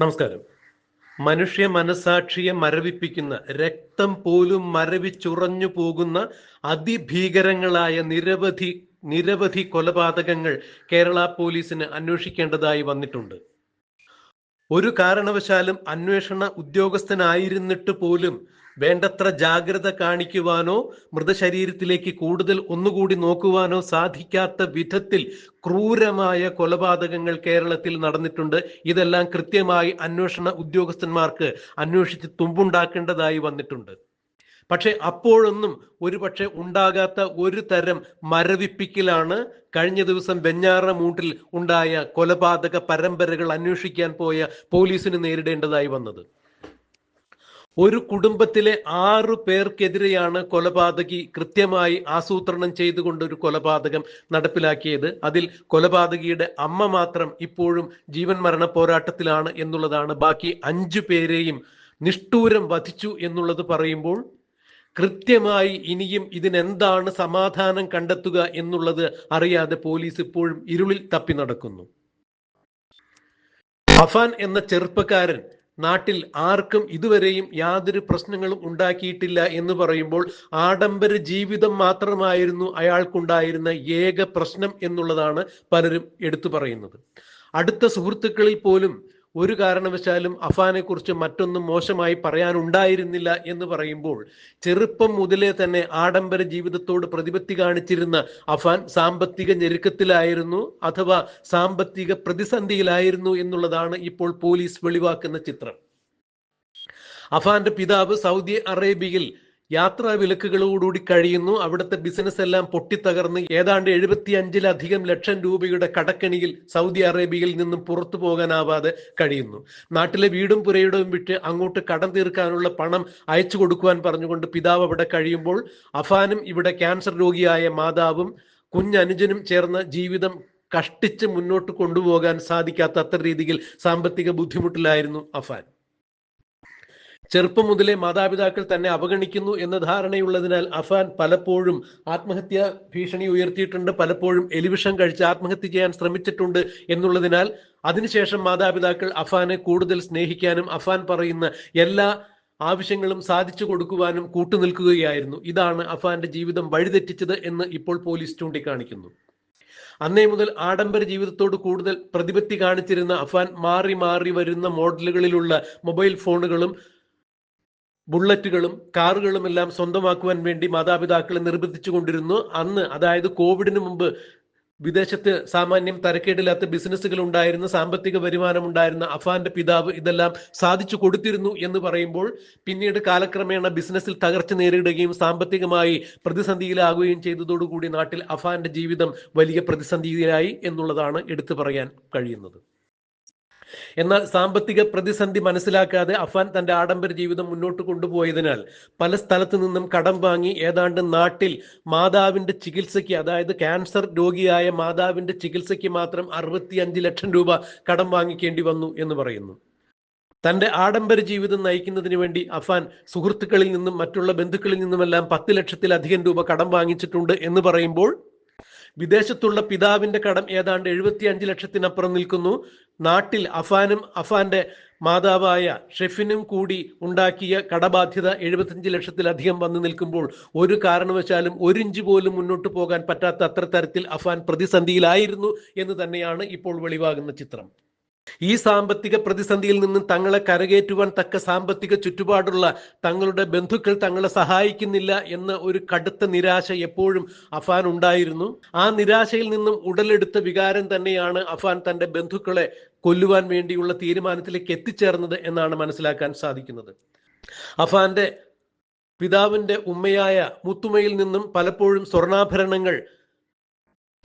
നമസ്കാരം. മനുഷ്യ മനസാക്ഷിയെ മരവിപ്പിക്കുന്ന രക്തം പോലും മരവിച്ചുറഞ്ഞു പോകുന്ന അതിഭീകരങ്ങളായ നിരവധി നിരവധി കൊലപാതകങ്ങൾ കേരള പോലീസിന് അന്വേഷിക്കേണ്ടതായി വന്നിട്ടുണ്ട്. ഒരു കാരണവശാലും അന്വേഷണ ഉദ്യോഗസ്ഥനായിരുന്നിട്ട് പോലും വേണ്ടത്ര ജാഗ്രത കാണിക്കുവാനോ മൃതശരീരത്തിലേക്ക് കൂടുതൽ ഒന്നുകൂടി നോക്കുവാനോ സാധിക്കാത്ത വിധത്തിൽ ക്രൂരമായ കൊലപാതകങ്ങൾ കേരളത്തിൽ നടന്നിട്ടുണ്ട്. ഇതെല്ലാം കൃത്യമായി അന്വേഷണ ഉദ്യോഗസ്ഥന്മാർക്ക് അന്വേഷിച്ച് തുമ്പുണ്ടാക്കേണ്ടതായി വന്നിട്ടുണ്ട്. പക്ഷെ അപ്പോഴൊന്നും ഒരു പക്ഷെ ഉണ്ടാകാത്ത ഒരു തരം മരവിപ്പിക്കലാണ് കഴിഞ്ഞ ദിവസം വെഞ്ഞാറമൂട്ടിൽ ഉണ്ടായ കൊലപാതക പരമ്പരകൾ അന്വേഷിക്കാൻ പോയ പോലീസിന് നേരിടേണ്ടതായി വന്നത്. ഒരു കുടുംബത്തിലെ ആറു പേർക്കെതിരെയാണ് കൊലപാതകി കൃത്യമായി ആസൂത്രണം ചെയ്തുകൊണ്ട് ഒരു കൊലപാതകം നടപ്പിലാക്കിയത്. അതിൽ കൊലപാതകിയുടെ അമ്മ മാത്രം ഇപ്പോഴും ജീവൻ മരണ പോരാട്ടത്തിലാണ് എന്നുള്ളതാണ്. ബാക്കി അഞ്ചു പേരെയും നിഷ്ഠൂരം വധിച്ചു എന്നുള്ളത് പറയുമ്പോൾ കൃത്യമായി ഇനിയും ഇതിനെന്താണ് സമാധാനം കണ്ടെത്തുക എന്നുള്ളത് അറിയാതെ പോലീസ് ഇപ്പോഴും ഇരുളിൽ തപ്പി നടക്കുന്നു. അഫാൻ എന്ന ചെറുപ്പക്കാരൻ നാട്ടിൽ ആർക്കും ഇതുവരെയും യാതൊരു പ്രശ്നങ്ങളും ഉണ്ടാക്കിയിട്ടില്ല എന്ന് പറയുമ്പോൾ ആഡംബര ജീവിതം മാത്രമായിരുന്നു അയാൾക്കുണ്ടായിരുന്ന ഏക പ്രശ്നം എന്നുള്ളതാണ് പലരും എടുത്തു പറയുന്നത്. അടുത്ത സുഹൃത്തുക്കളിൽ പോലും ഒരു കാരണവശാലും അഫാനെ കുറിച്ച് മറ്റൊന്നും മോശമായി പറയാനുണ്ടായിരുന്നില്ല എന്ന് പറയുമ്പോൾ ചെറുപ്പം മുതലേ തന്നെ ആഡംബര ജീവിതത്തോട് പ്രതിപത്തി കാണിച്ചിരുന്ന അഫാൻ സാമ്പത്തിക ഞെരുക്കത്തിലായിരുന്നു അഥവാ സാമ്പത്തിക പ്രതിസന്ധിയിലായിരുന്നു എന്നുള്ളതാണ് ഇപ്പോൾ പോലീസ് വെളിവാക്കുന്ന ചിത്രം. അഫാന്റെ പിതാവ് സൗദി അറേബ്യയിൽ യാത്രാ വിലക്കുകളോടുകൂടി കഴിയുന്നു. അവിടുത്തെ ബിസിനസ് എല്ലാം പൊട്ടിത്തകർന്ന് ഏതാണ്ട് എഴുപത്തി അഞ്ചിലധികം ലക്ഷം രൂപയുടെ കടക്കെണിയിൽ സൗദി അറേബ്യയിൽ നിന്നും പുറത്തു പോകാനാവാതെ കഴിയുന്നു. നാട്ടിലെ വീടും പുരയിടവും വിട്ട് അങ്ങോട്ട് കടം തീർക്കാനുള്ള പണം അയച്ചു കൊടുക്കുവാൻ പറഞ്ഞുകൊണ്ട് പിതാവ് അവിടെ കഴിയുമ്പോൾ അഫാനും ഇവിടെ ക്യാൻസർ രോഗിയായ മാതാവും കുഞ്ഞനുജനും ചേർന്ന ജീവിതം കഷ്ടിച്ച് മുന്നോട്ട് കൊണ്ടുപോകാൻ സാധിക്കാത്ത അത്ര രീതിയിൽ സാമ്പത്തിക ബുദ്ധിമുട്ടിലായിരുന്നു അഫാൻ. ചെറുപ്പം മുതലേ മാതാപിതാക്കൾ തന്നെ അവഗണിക്കുന്നു എന്ന ധാരണയുള്ളതിനാൽ അഫാൻ പലപ്പോഴും ആത്മഹത്യ ഭീഷണി ഉയർത്തിയിട്ടുണ്ട് പലപ്പോഴും എലിവിഷം കഴിച്ച് ആത്മഹത്യ ചെയ്യാൻ ശ്രമിച്ചിട്ടുണ്ട് എന്നുള്ളതിനാൽ അതിനുശേഷം മാതാപിതാക്കൾ അഫാനെ കൂടുതൽ സ്നേഹിക്കാനും അഫാൻ പറയുന്ന എല്ലാ ആവശ്യങ്ങളും സാധിച്ചു കൊടുക്കുവാനും കൂട്ടുനിൽക്കുകയായിരുന്നു. ഇതാണ് അഫാന്റെ ജീവിതം വഴിതെറ്റിച്ചത് എന്ന് ഇപ്പോൾ പോലീസ് ചൂണ്ടിക്കാണിക്കുന്നു. അന്നേ മുതൽ ആഡംബര ജീവിതത്തോട് കൂടുതൽ പ്രതിപത്തി കാണിച്ചിരുന്ന അഫാൻ മാറി മാറി വരുന്ന മോഡലുകളിലുള്ള മൊബൈൽ ഫോണുകളും ബുള്ളറ്റുകളും കാറുകളും എല്ലാം സ്വന്തമാക്കുവാൻ വേണ്ടി മാതാപിതാക്കളെ നിർബന്ധിച്ചു കൊണ്ടിരുന്നു. അന്ന് അതായത് കോവിഡിന് മുമ്പ് വിദേശത്ത് സാമാന്യം തരക്കേടില്ലാത്ത ബിസിനസ്സുകൾ ഉണ്ടായിരുന്ന സാമ്പത്തിക വരുമാനം ഉണ്ടായിരുന്ന അഫാന്റെ പിതാവ് ഇതെല്ലാം സാധിച്ചു കൊടുത്തിരുന്നു എന്ന് പറയുമ്പോൾ പിന്നീട് കാലക്രമേണ ബിസിനസ്സിൽ തകർച്ച നേരിടുകയും സാമ്പത്തികമായി പ്രതിസന്ധിയിലാകുകയും ചെയ്തതോടുകൂടി നാട്ടിൽ അഫാന്റെ ജീവിതം വലിയ പ്രതിസന്ധിയിലായി എന്നുള്ളതാണ് എടുത്തു പറയാൻ കഴിയുന്നത്. എന്നാൽ സാമ്പത്തിക പ്രതിസന്ധി മനസ്സിലാക്കാതെ അഫാൻ തന്റെ ആഡംബര ജീവിതം മുന്നോട്ട് കൊണ്ടുപോയതിനാൽ പല സ്ഥലത്തു നിന്നും കടം വാങ്ങി ഏതാണ്ട് നാട്ടിൽ മാതാവിന്റെ ചികിത്സയ്ക്ക് അതായത് ക്യാൻസർ രോഗിയായ മാതാവിന്റെ ചികിത്സയ്ക്ക് മാത്രം അറുപത്തിയഞ്ച് ലക്ഷം രൂപ കടം വാങ്ങിക്കേണ്ടി വന്നു എന്ന് പറയുന്നു. തന്റെ ആഡംബര ജീവിതം നയിക്കുന്നതിന് വേണ്ടി അഫാൻ സുഹൃത്തുക്കളിൽ നിന്നും മറ്റുള്ള ബന്ധുക്കളിൽ നിന്നുമെല്ലാം പത്ത് ലക്ഷത്തിലധികം രൂപ കടം വാങ്ങിച്ചിട്ടുണ്ട് എന്ന് പറയുമ്പോൾ വിദേശത്തുള്ള പിതാവിന്റെ കടം ഏതാണ്ട് എഴുപത്തി അഞ്ച് ലക്ഷത്തിനപ്പുറം നിൽക്കുന്നു. നാട്ടിൽ അഫാനും അഫാന്റെ മാതാവായ ഷെഫിനും കൂടി ഉണ്ടാക്കിയ കടബാധ്യത എഴുപത്തഞ്ച് ലക്ഷത്തിലധികം വന്നു നിൽക്കുമ്പോൾ ഒരു കാരണവശാലും ഒരിഞ്ച് പോലും മുന്നോട്ട് പോകാൻ പറ്റാത്ത അത്ര തരത്തിൽ അഫാൻ പ്രതിസന്ധിയിലായിരുന്നു എന്ന് തന്നെയാണ് ഇപ്പോൾ വെളിവാകുന്ന ചിത്രം. ഈ സാമ്പത്തിക പ്രതിസന്ധിയിൽ നിന്നും തങ്ങളെ കരകയറ്റുവാൻ തക്ക സാമ്പത്തിക ചുറ്റുപാടുള്ള തങ്ങളുടെ ബന്ധുക്കൾ തങ്ങളെ സഹായിക്കുന്നില്ല എന്ന ഒരു കടുത്ത നിരാശ എപ്പോഴും അഫാൻ ഉണ്ടായിരുന്നു. ആ നിരാശയിൽ നിന്നും ഉടലെടുത്ത വികാരം തന്നെയാണ് അഫാൻ തന്റെ ബന്ധുക്കളെ കൊല്ലുവാൻ വേണ്ടിയുള്ള തീരുമാനത്തിലേക്ക് എത്തിച്ചേർന്നത് എന്നാണ് മനസ്സിലാക്കാൻ സാധിക്കുന്നത്. അഫാന്റെ പിതാവിന്റെ ഉമ്മയായ മുത്തുമയിൽ നിന്നും പലപ്പോഴും സ്വർണാഭരണങ്ങൾ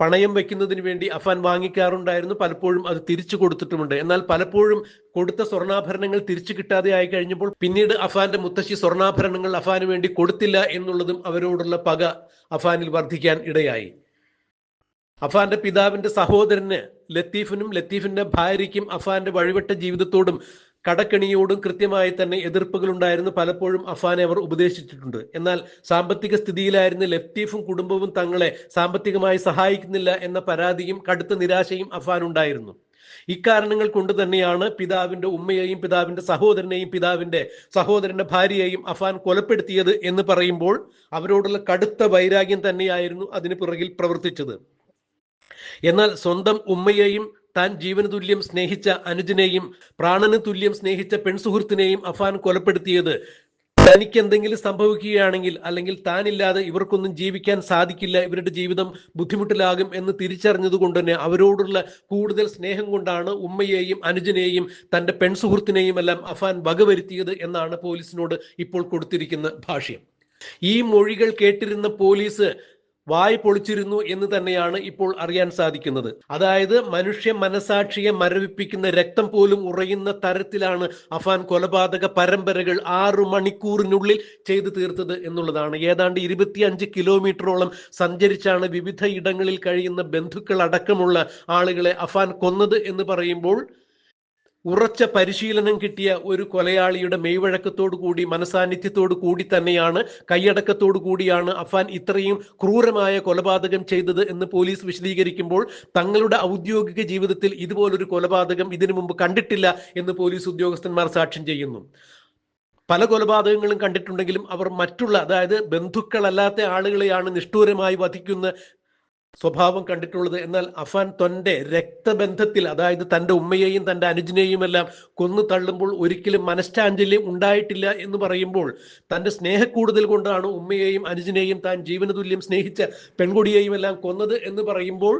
പണയം വെക്കുന്നതിന് വേണ്ടി അഫാൻ വാങ്ങിക്കാറുണ്ടായിരുന്നു. പലപ്പോഴും അത് തിരിച്ചു കൊടുത്തിട്ടുമുണ്ട്. എന്നാൽ പലപ്പോഴും കൊടുത്ത സ്വർണാഭരണങ്ങൾ തിരിച്ചു കിട്ടാതെ ആയി കഴിഞ്ഞപ്പോൾ പിന്നീട് അഫാന്റെ മുത്തശ്ശി സ്വർണാഭരണങ്ങൾ അഫാന് വേണ്ടി കൊടുത്തില്ല എന്നുള്ളതും അവരോടുള്ള പക അഫാനിൽ വർദ്ധിക്കാൻ ഇടയായി. അഫാന്റെ പിതാവിന്റെ സഹോദരന് ലത്തീഫിനും ലത്തീഫിന്റെ ഭാര്യയ്ക്കും അഫാന്റെ വഴിവിട്ട ജീവിതത്തോടും കടക്കണിയോടും കൃത്യമായി തന്നെ എതിർപ്പുകൾ ഉണ്ടായിരുന്നു പലപ്പോഴും അഫാനെ അവർ ഉപദേശിച്ചിട്ടുണ്ട്. എന്നാൽ സാമ്പത്തിക സ്ഥിതിയിലായിരുന്ന ലത്തീഫും കുടുംബവും തങ്ങളെ സാമ്പത്തികമായി സഹായിക്കുന്നില്ല എന്ന പരാതിയും കടുത്ത നിരാശയും അഫാൻ ഉണ്ടായിരുന്നു ഇക്കാരണങ്ങൾ കൊണ്ട് തന്നെയാണ് പിതാവിന്റെ ഉമ്മയെയും പിതാവിന്റെ സഹോദരനെയും പിതാവിന്റെ സഹോദരന്റെ ഭാര്യയെയും അഫാൻ കൊലപ്പെടുത്തിയത് എന്ന് പറയുമ്പോൾ അവരോടുള്ള കടുത്ത വൈരാഗ്യം തന്നെയായിരുന്നു അതിന് പിറകിൽ പ്രവർത്തിച്ചത്. എന്നാൽ സ്വന്തം ഉമ്മയെയും താൻ ജീവന തുല്യം സ്നേഹിച്ച അനുജനെയും പ്രാണന് തുല്യം സ്നേഹിച്ച പെൺസുഹൃത്തിനെയും അഫാൻ കൊലപ്പെടുത്തിയത് തനിക്ക് എന്തെങ്കിലും സംഭവിക്കുകയാണെങ്കിൽ അല്ലെങ്കിൽ താനില്ലാതെ ഇവർക്കൊന്നും ജീവിക്കാൻ സാധിക്കില്ല ഇവരുടെ ജീവിതം ബുദ്ധിമുട്ടിലാകും എന്ന് തിരിച്ചറിഞ്ഞതുകൊണ്ട് തന്നെ അവരോടുള്ള കൂടുതൽ സ്നേഹം കൊണ്ടാണ് ഉമ്മയെയും അനുജനെയും തന്റെ പെൺസുഹൃത്തിനെയും എല്ലാം അഫാൻ വകവരുത്തിയത് എന്നാണ് പോലീസിനോട് ഇപ്പോൾ കൊടുത്തിരിക്കുന്ന ഭാഷ്യം. ഈ മൊഴികൾ കേട്ടിരുന്ന പോലീസ് വായ് പൊളിച്ചിരുന്നു എന്ന് തന്നെയാണ് ഇപ്പോൾ അറിയാൻ സാധിക്കുന്നത്. അതായത് മനുഷ്യ മനസാക്ഷിയെ മരവിപ്പിക്കുന്ന രക്തം പോലും ഉറയുന്ന തരത്തിലാണ് അഫാൻ കൊലപാതക പരമ്പരകൾ ആറു മണിക്കൂറിനുള്ളിൽ ചെയ്തു തീർത്തത് എന്നുള്ളതാണ്. ഏതാണ്ട് ഇരുപത്തിയഞ്ച് കിലോമീറ്ററോളം സഞ്ചരിച്ചാണ് വിവിധ ഇടങ്ങളിൽ കഴിയുന്ന ബന്ധുക്കൾ അടക്കമുള്ള ആളുകളെ അഫാൻ കൊന്നത് എന്ന് പറയുമ്പോൾ ഉറച്ച പരിശീലനം കിട്ടിയ ഒരു കൊലയാളിയുടെ മെയ്വഴക്കത്തോടു കൂടി മനസാന്നിധ്യത്തോടു കൂടി തന്നെയാണ് കൈയടക്കത്തോടു കൂടിയാണ് അഫാൻ ഇത്രയും ക്രൂരമായ കൊലപാതകം ചെയ്തത് എന്ന് പോലീസ് വിശദീകരിക്കുമ്പോൾ തങ്ങളുടെ ഔദ്യോഗിക ജീവിതത്തിൽ ഇതുപോലൊരു കൊലപാതകം ഇതിനു മുമ്പ് കണ്ടിട്ടില്ല എന്ന് പോലീസ് ഉദ്യോഗസ്ഥന്മാർ സാക്ഷ്യം ചെയ്യുന്നു. പല കൊലപാതകങ്ങളും കണ്ടിട്ടുണ്ടെങ്കിലും അവർ മറ്റുള്ള അതായത് ബന്ധുക്കളല്ലാത്ത ആളുകളെയാണ് നിഷ്ഠൂരമായി വധിക്കുന്ന സ്വഭാവം കണ്ടിട്ടുള്ളത് എന്നാൽ അഫാൻ തന്റെ രക്തബന്ധത്തിൽ അതായത് തന്റെ ഉമ്മയെയും തന്റെ അനുജനെയും എല്ലാം കൊന്നു തള്ളുമ്പോൾ ഒരിക്കലും മനഃശാഞ്ചല്യം ഉണ്ടായിട്ടില്ല എന്ന് പറയുമ്പോൾ തന്റെ സ്നേഹക്കൂടുതൽ കൊണ്ടാണ് ഉമ്മയെയും അനുജനെയും താൻ ജീവന തുല്യം സ്നേഹിച്ച പെൺകുടിയെയും എല്ലാം കൊന്നത് എന്ന് പറയുമ്പോൾ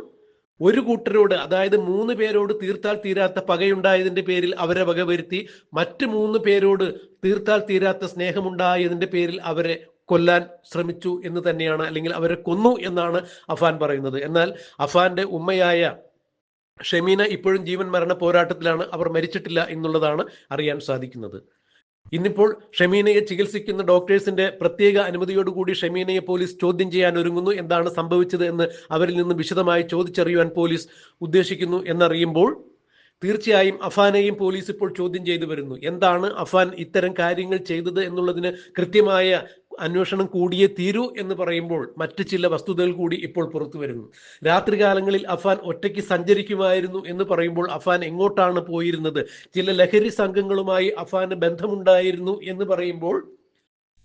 ഒരു കൂട്ടരോട് അതായത് മൂന്ന് പേരോട് തീർത്താൽ തീരാത്ത പകയുണ്ടായതിന്റെ പേരിൽ അവരെ വകവരുത്തി മറ്റ് മൂന്ന് പേരോട് തീർത്താൽ തീരാത്ത സ്നേഹമുണ്ടായതിന്റെ പേരിൽ അവരെ കൊല്ലാൻ ശ്രമിച്ചു എന്ന് തന്നെയാണ് അല്ലെങ്കിൽ അവരെ കൊന്നു എന്നാണ് അഫാൻ പറയുന്നത്. എന്നാൽ അഫാന്റെ ഉമ്മയായ ഷെമീന ഇപ്പോഴും ജീവൻ മരണ പോരാട്ടത്തിലാണ് അവർ മരിച്ചിട്ടില്ല എന്നുള്ളതാണ് അറിയാൻ സാധിക്കുന്നത്. ഇന്നിപ്പോൾ ഷമീനയെ ചികിത്സിക്കുന്ന ഡോക്ടേഴ്സിന്റെ പ്രത്യേക അനുമതിയോടുകൂടി ഷമീനയെ പോലീസ് ചോദ്യം ചെയ്യാൻ ഒരുങ്ങുന്നു എന്താണ് സംഭവിച്ചത് എന്ന് അവരിൽ നിന്ന് വിശദമായി ചോദിച്ചറിയുവാൻ പോലീസ് ഉദ്ദേശിക്കുന്നു എന്നറിയുമ്പോൾ തീർച്ചയായും അഫാനെയും പോലീസ് ഇപ്പോൾ ചോദ്യം ചെയ്തു വരുന്നു. എന്താണ് അഫാൻ ഇത്തരം കാര്യങ്ങൾ ചെയ്തത് എന്നുള്ളതിന് കൃത്യമായ അന്വേഷണം കൂടിയേ തീരൂ എന്ന് പറയുമ്പോൾ മറ്റ് ചില വസ്തുതകൾ കൂടി ഇപ്പോൾ പുറത്തു വരുന്നു. രാത്രികാലങ്ങളിൽ അഫാൻ ഒറ്റയ്ക്ക് സഞ്ചരിക്കുമായിരുന്നു എന്ന് പറയുമ്പോൾ അഫാൻ എങ്ങോട്ടാണ് പോയിരുന്നത്? ചില ലഹരി സംഘങ്ങളുമായി അഫാന് ബന്ധമുണ്ടായിരുന്നു എന്ന് പറയുമ്പോൾ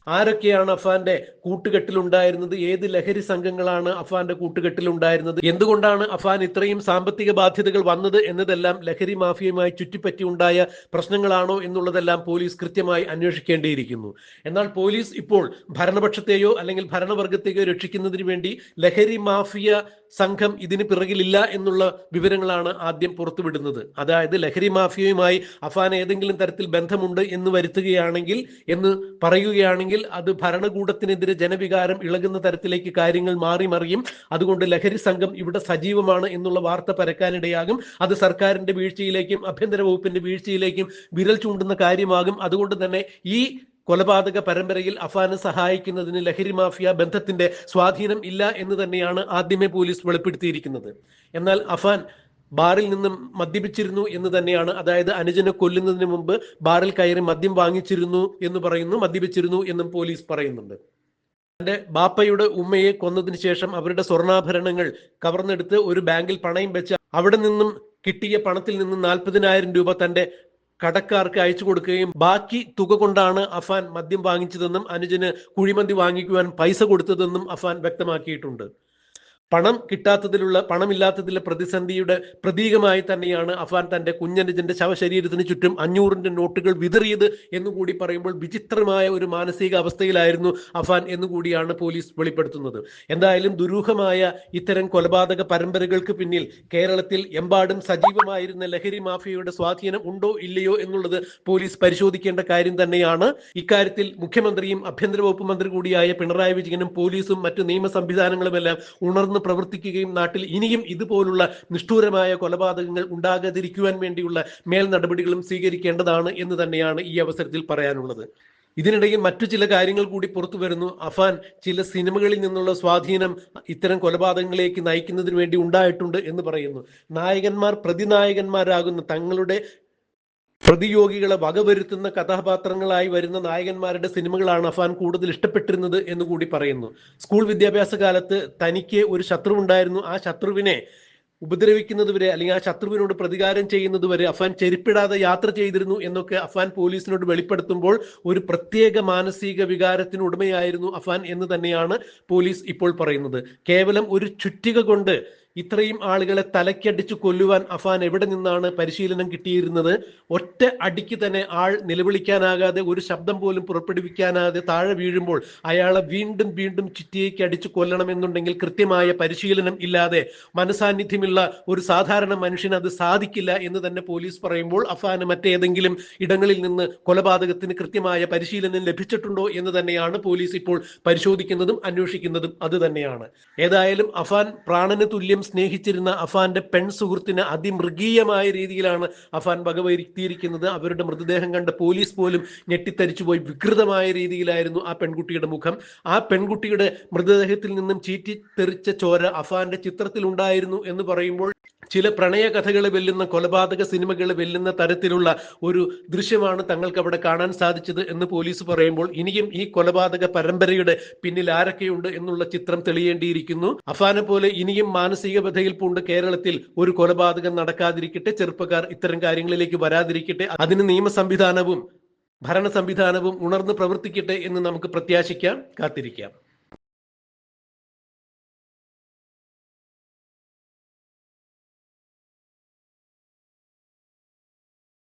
ആരൊക്കെയാണ് അഫാന്റെ കൂട്ടുകെട്ടിലുണ്ടായിരുന്നത്? ഏത് ലഹരി സംഘങ്ങളാണ് അഫാന്റെ കൂട്ടുകെട്ടിലുണ്ടായിരുന്നത്? എന്തുകൊണ്ടാണ് അഫാൻ ഇത്രയും സാമ്പത്തിക ബാധ്യതകൾ വന്നത് എന്നതെല്ലാം ലഹരി മാഫിയയുമായി ചുറ്റിപ്പറ്റി ഉണ്ടായ പ്രശ്നങ്ങളാണോ എന്നുള്ളതെല്ലാം പോലീസ് കൃത്യമായി അന്വേഷിക്കേണ്ടിയിരിക്കുന്നു. എന്നാൽ പോലീസ് ഇപ്പോൾ ഭരണപക്ഷത്തെയോ അല്ലെങ്കിൽ ഭരണവർഗത്തെയോ രക്ഷിക്കുന്നതിന് വേണ്ടി ലഹരി മാഫിയ സംഘം ഇതിന് പിറകിലില്ല എന്നുള്ള വിവരങ്ങളാണ് ആദ്യം പുറത്തുവിടുന്നത്. അതായത് ലഹരി മാഫിയയുമായി അഫാൻ ഏതെങ്കിലും തരത്തിൽ ബന്ധമുണ്ട് എന്ന് വരുത്തുകയാണെങ്കിൽ എന്ന് പറയുകയാണെങ്കിൽ അത് ഭരണകൂടത്തിനെതിരെ ജനവികാരം ഇളകുന്ന തരത്തിലേക്ക് കാര്യങ്ങൾ മാറി മറിയും. അതുകൊണ്ട് ലഹരി സംഘം ഇവിടെ സജീവമാണ് എന്നുള്ള വാർത്ത പരക്കാനിടയാകും. അത് സർക്കാരിന്റെ വീഴ്ചയിലേക്കും ആഭ്യന്തര വകുപ്പിന്റെ വീഴ്ചയിലേക്കും വിരൽ ചൂണ്ടുന്ന കാര്യമാകും. അതുകൊണ്ട് തന്നെ ഈ കൊലപാതക പരമ്പരയിൽ അഫാനെ സഹായിക്കുന്നതിന് ലഹരി മാഫിയ ബന്ധത്തിന്റെ സ്വാധീനം ഇല്ല എന്ന് തന്നെയാണ് ആദ്യമേ പോലീസ് വെളിപ്പെടുത്തിയിരിക്കുന്നത്. എന്നാൽ അഫാൻ ബാറിൽ നിന്നും മദ്യപിച്ചിരുന്നു എന്ന് തന്നെയാണ് അതായത് അനുജനെ കൊല്ലുന്നതിന് മുമ്പ് ബാറിൽ കയറി മദ്യം വാങ്ങിച്ചിരുന്നു എന്ന് പറയുന്നു മദ്യപിച്ചിരുന്നു എന്നും പോലീസ് പറയുന്നുണ്ട്. തന്റെ ബാപ്പയുടെ ഉമ്മയെ കൊന്നതിന് ശേഷം അവരുടെ സ്വർണാഭരണങ്ങൾ കവർന്നെടുത്ത് ഒരു ബാങ്കിൽ പണയം വെച്ച് അവിടെ നിന്നും കിട്ടിയ പണത്തിൽ നിന്ന് നാൽപ്പതിനായിരം രൂപ തന്റെ കടക്കാർക്ക് അയച്ചു കൊടുക്കുകയും ബാക്കി തുക കൊണ്ടാണ് അഫാൻ മദ്യം വാങ്ങിച്ചതെന്നും അനുജന് കുഴിമന്തി വാങ്ങിക്കുവാൻ പൈസ കൊടുത്തതെന്നും അഫാൻ വ്യക്തമാക്കിയിട്ടുണ്ട്. പണം കിട്ടാത്തതിലുള്ള പണമില്ലാത്തതിലെ പ്രതിസന്ധിയുടെ പ്രതീകമായി തന്നെയാണ് അഫാൻ തന്റെ കുഞ്ഞനുജന്റെ ശവശരീരത്തിന് ചുറ്റും അഞ്ഞൂറിന്റെ നോട്ടുകൾ വിതറിയത് എന്നുകൂടി പറയുമ്പോൾ വിചിത്രമായ ഒരു മാനസിക അവസ്ഥയിലായിരുന്നു അഫാൻ എന്നുകൂടിയാണ് പോലീസ് വെളിപ്പെടുത്തുന്നത്. എന്തായാലും ദുരൂഹമായ ഇത്തരം കൊലപാതക പരമ്പരകൾക്ക് പിന്നിൽ കേരളത്തിൽ എമ്പാടും സജീവമായിരുന്ന ലഹരി മാഫിയയുടെ സ്വാധീനം ഉണ്ടോ ഇല്ലയോ എന്നുള്ളത് പോലീസ് പരിശോധിക്കേണ്ട കാര്യം തന്നെയാണ്. ഇക്കാര്യത്തിൽ മുഖ്യമന്ത്രിയും ആഭ്യന്തര വകുപ്പ് മന്ത്രി കൂടിയായ പിണറായി വിജയനും പോലീസും മറ്റു നിയമ സംവിധാനങ്ങളുമെല്ലാം ഉണർന്നു പ്രവർത്തിക്കുകയും നാട്ടിൽ ഇനിയും ഇതുപോലുള്ള നിഷ്ഠൂരമായ കൊലപാതകങ്ങൾ ഉണ്ടാകാതിരിക്കുവാൻ വേണ്ടിയുള്ള മേൽ നടപടികളും സ്വീകരിക്കേണ്ടതാണ് എന്ന് തന്നെയാണ് ഈ അവസരത്തിൽ പറയാനുള്ളത്. ഇതിനിടയിൽ മറ്റു ചില കാര്യങ്ങൾ കൂടി പുറത്തു വരുന്നു. അഫാൻ ചില സിനിമകളിൽ നിന്നുള്ള സ്വാധീനം ഇത്തരം കൊലപാതകങ്ങളിലേക്ക് നയിക്കുന്നതിന് വേണ്ടി ഉണ്ടായിട്ടുണ്ട് എന്ന് പറയുന്നു. നായകന്മാർ പ്രതിനായകന്മാരാകുന്ന തങ്ങളുടെ പ്രതിയോഗികളെ വകവരുത്തുന്ന കഥാപാത്രങ്ങളായി വരുന്ന നായകന്മാരുടെ സിനിമകളാണ് അഫാൻ കൂടുതൽ ഇഷ്ടപ്പെട്ടിരുന്നത് എന്ന് കൂടി പറയുന്നു. സ്കൂൾ വിദ്യാഭ്യാസ കാലത്ത് തനിക്ക് ഒരു ശത്രു ഉണ്ടായിരുന്നു ആ ശത്രുവിനെ ഉപദ്രവിക്കുന്നത് വരെ അല്ലെങ്കിൽ ആ ശത്രുവിനോട് പ്രതികാരം ചെയ്യുന്നത് വരെ അഫാൻ ചെരുപ്പിടാതെ യാത്ര ചെയ്തിരുന്നു എന്നൊക്കെ അഫാൻ പോലീസിനോട് വെളിപ്പെടുത്തുമ്പോൾ ഒരു പ്രത്യേക മാനസിക വികാരത്തിന് ഉടമയായിരുന്നു അഫാൻ എന്ന് തന്നെയാണ് പോലീസ് ഇപ്പോൾ പറയുന്നത്. കേവലം ഒരു ചുറ്റിക കൊണ്ട് ഇത്രയും ആളുകളെ തലക്കടിച്ചു കൊല്ലുവാൻ അഫാൻ എവിടെ നിന്നാണ് പരിശീലനം കിട്ടിയിരുന്നത്? ഒറ്റ അടിക്ക് തന്നെ ആൾ നിലവിളിക്കാനാകാതെ ഒരു ശബ്ദം പോലും പുറപ്പെടുവിക്കാനാതെ താഴെ വീഴുമ്പോൾ അയാളെ വീണ്ടും വീണ്ടും ചിറ്റിയേക്ക് അടിച്ചു കൊല്ലണമെന്നുണ്ടെങ്കിൽ കൃത്യമായ പരിശീലനം ഇല്ലാതെ മനസാന്നിധ്യമുള്ള ഒരു സാധാരണ മനുഷ്യന് അത് സാധിക്കില്ല എന്ന് തന്നെ പോലീസ് പറയുമ്പോൾ അഫാന് മറ്റേതെങ്കിലും ഇടങ്ങളിൽ നിന്ന് കൊലപാതകത്തിന് കൃത്യമായ പരിശീലനം ലഭിച്ചിട്ടുണ്ടോ എന്ന് തന്നെയാണ് പോലീസ് ഇപ്പോൾ പരിശോധിക്കുന്നതും അന്വേഷിക്കുന്നതും അത് തന്നെയാണ്. ഏതായാലും അഫാൻ പ്രാണന് തുല്യം സ്നേഹിച്ചിരുന്ന അഫാന്റെ പെൺ സുഹൃത്തിന് അതിമൃഗീയമായ രീതിയിലാണ് അഫാൻ വകവരുത്തിയിരിക്കുന്നത്. അവരുടെ മൃതദേഹം കണ്ട പോലീസ് പോലും ഞെട്ടിത്തരിച്ചുപോയി വികൃതമായ രീതിയിലായിരുന്നു ആ പെൺകുട്ടിയുടെ മുഖം. ആ പെൺകുട്ടിയുടെ മൃതദേഹത്തിൽ നിന്നും ചീറ്റിത്തെറിച്ച ചോര അഫാന്റെ ചിത്രത്തിൽ ഉണ്ടായിരുന്നു എന്ന് പറയുമ്പോൾ ചില പ്രണയ കഥകൾ വെല്ലുന്ന കൊലപാതക സിനിമകൾ വെല്ലുന്ന തരത്തിലുള്ള ഒരു ദൃശ്യമാണ് തങ്ങൾക്ക് അവിടെ കാണാൻ സാധിച്ചത് എന്ന് പോലീസ് പറയുമ്പോൾ ഇനിയും ഈ കൊലപാതക പരമ്പരയുടെ പിന്നിൽ ആരൊക്കെയുണ്ട് എന്നുള്ള ചിത്രം തെളിയേണ്ടിയിരിക്കുന്നു. അഫാനെ പോലെ ഇനിയും മാനസിക ബധയിൽ പൂണ്ട് കേരളത്തിൽ ഒരു കൊലപാതകം നടക്കാതിരിക്കട്ടെ ചെറുപ്പക്കാർ ഇത്തരം കാര്യങ്ങളിലേക്ക് വരാതിരിക്കട്ടെ അതിന് നിയമ സംവിധാനവും ഭരണ സംവിധാനവും ഉണർന്ന് പ്രവർത്തിക്കട്ടെ എന്ന് നമുക്ക് പ്രത്യാശിക്കാം. കാത്തിരിക്കാം.